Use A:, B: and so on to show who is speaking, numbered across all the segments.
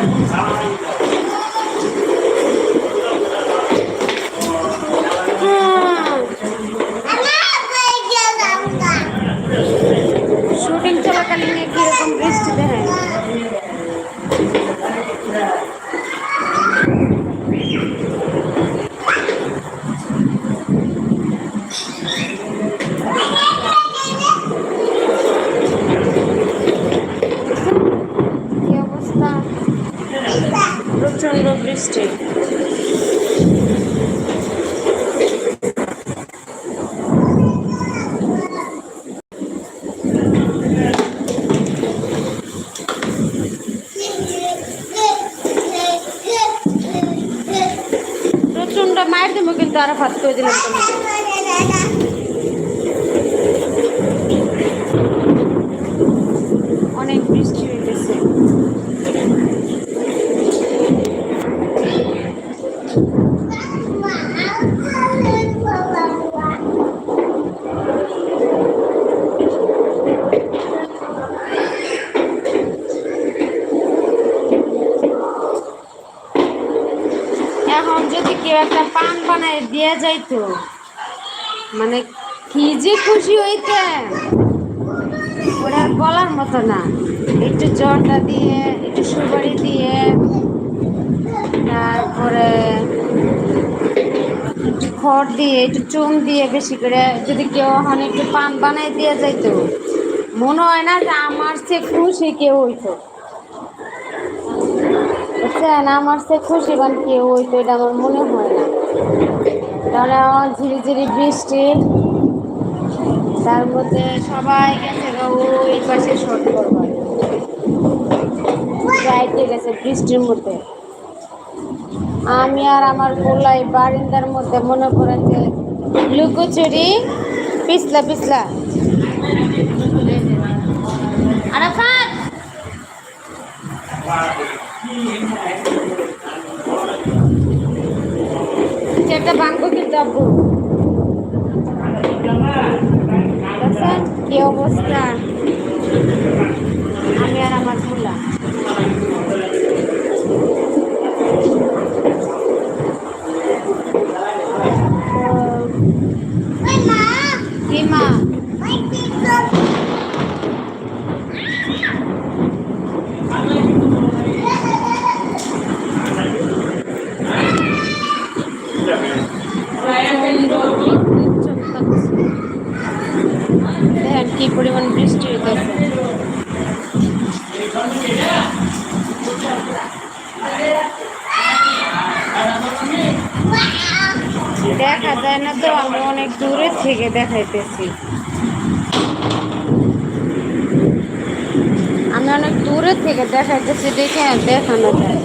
A: Thank you. প্রচণ্ড বৃষ্টি। প্রচণ্ড মায়ের দেবো কিন্তু আরও ভাত করে দিলাম। অনেক বৃষ্টি কেউ একটা পান বানায় দিয়ে যাইতো। মানে কি যে খুশি হইতেন ওরা বলার মতো না। একটু জলটা দিয়ে, একটু সুপারি দিয়ে, তারপরে একটু খড় দিয়ে, একটু চুন দিয়ে বেশি করে যদি কেউ এখন একটু পান বানাই দিয়ে যাইতো। মনে হয় না যে আমার সে খুশি কেউ হইতো। বুঝছেন আমার সে খুশি বান কেউ হইতো এটা আমার মনে হয় না। তাহলে আমার ঝিরি ঝিরি বৃষ্টি, তার মধ্যে সবাই গেছে ওই পাশে শট করবার। গেছে বৃষ্টির মধ্যে। আমি আর আমার গোলাই বারিন্দার মধ্যে মনে করেন যে লুকোচুরি, পিছলা পিছলা। আরাফাত! কিন্তু আব্বু। দেখছেন? কি অবস্থা? আমি আর আমার ফুলা কি মা দেখেন কি পরিমাণ বৃষ্টি হইতেছে দেখা যায় না তো আমরা অনেক দূরে থেকে দেখাইতেছি। আমি অনেক দূরে থেকে দেখাইতেছি দেখে দেখানো যায়।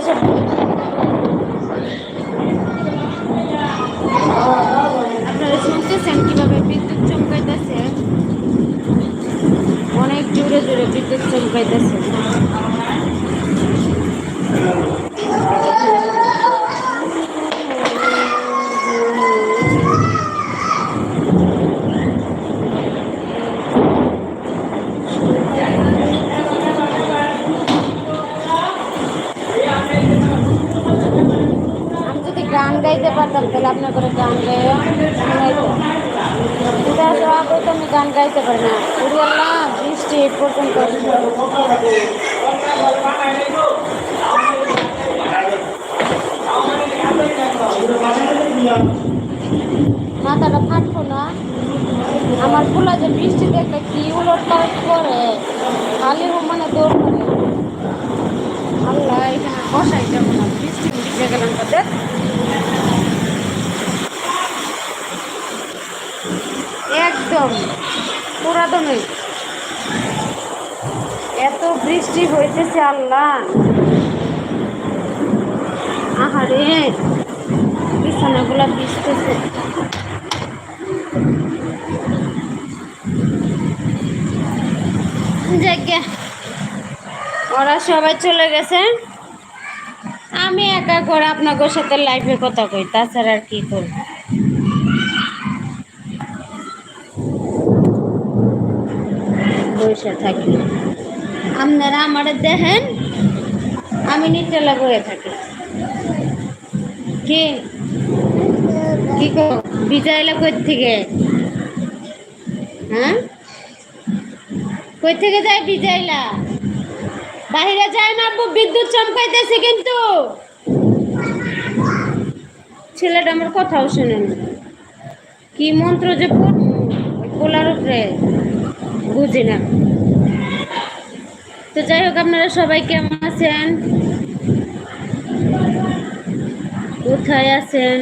A: এসে আপনারা শুনতেছেন কীভাবে বিদ্যুৎ চমকাইতেছে? অনেক জোরে জোরে বিদ্যুৎ চমকাইতেছে। গাইতে পারতাম, তাহলে আপনার করে গান শোনাইতো এটা সব তো আমি গান গাইতে পারি না। উড়িয়াল্লাহ বৃষ্টি এই পর্যন্ত। মাথাটা ফাটবো না? আমার ফুলা যে বৃষ্টি দেখলে কি উলট পালট করে। খালি মানে দৌড় করে। আল্লাহ এখানে বসাই যাব না বৃষ্টি উঠে গেলাম তাদের একদম পুরাদমে এত বৃষ্টি হইতেছে আল্লাহ। আহারে, বিছানাগুলো ভিজতেছে। যাকে ওরা সবাই চলে গেছে। আমি একা করে আপনাদের সাথে লাইফে কথা কই, তাছাড়া আর কি করব? বসে থাকি। আপনারা আমারে দেখেন, আমি নিচেলা বয়ে থাকি। কি? কি বিজয়লা কই থেকে? হ্যাঁ? কই থেকে যায় বিজয়লা বাহিরে যায় না বিদ্যুৎ চমকাইতেছে কিন্তু। ছেলেটা আমার কথাও শুনে না। কি মন্ত্র যে পড়ব? পোলার উপরে। বুঝি না। তো যাই হোক, আপনারা সবাই কেমন আছেন? কোথায় আছেন?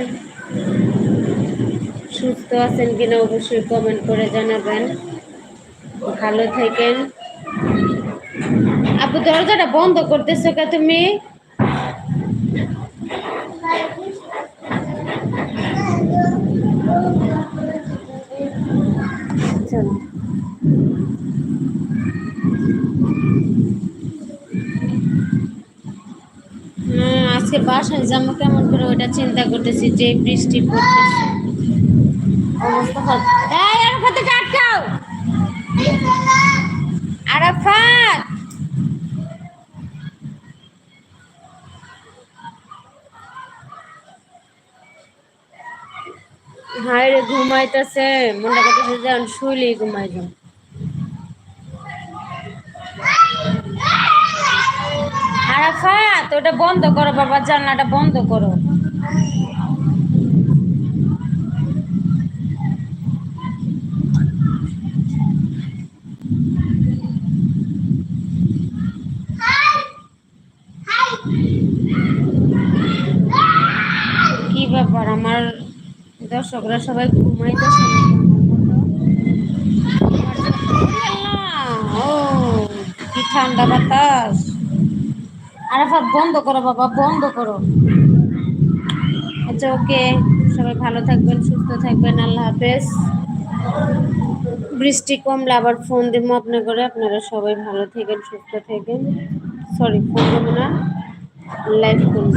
A: সুস্থ আছেন কিনা অবশ্যই কমেন্ট করে জানাবেন। ভালো থাকেন। আপু, দরজাটা বন্ধ করতেছো কে তুমি? আজকে বাসায় যাব কেমন করে ওটা চিন্তা করতেছি যে বৃষ্টি পড়তেছে। রে ঘুমাইতেছে মনে করতেছে যে আমি শুইলেই ঘুমাই যাও। ওটা বন্ধ করো বাবা, জানলাটা বন্ধ করো। কি ব্যাপার? আমার দর্শকরা সবাই কি ঠান্ডা বাতাস। আরাফাত, বন্ধ করো বাবা, বন্ধ করো। আচ্ছা ওকে। সবাই ভালো থাকবেন, সুস্থ থাকবেন, আল্লাহ হাফেজ। বৃষ্টি কমলে আবার ফোন দিব আপনার করে আপনারা সবাই ভালো থাকেন, সুস্থ থাকেন। সরি ফোন দেবো না। লাইভ করুন।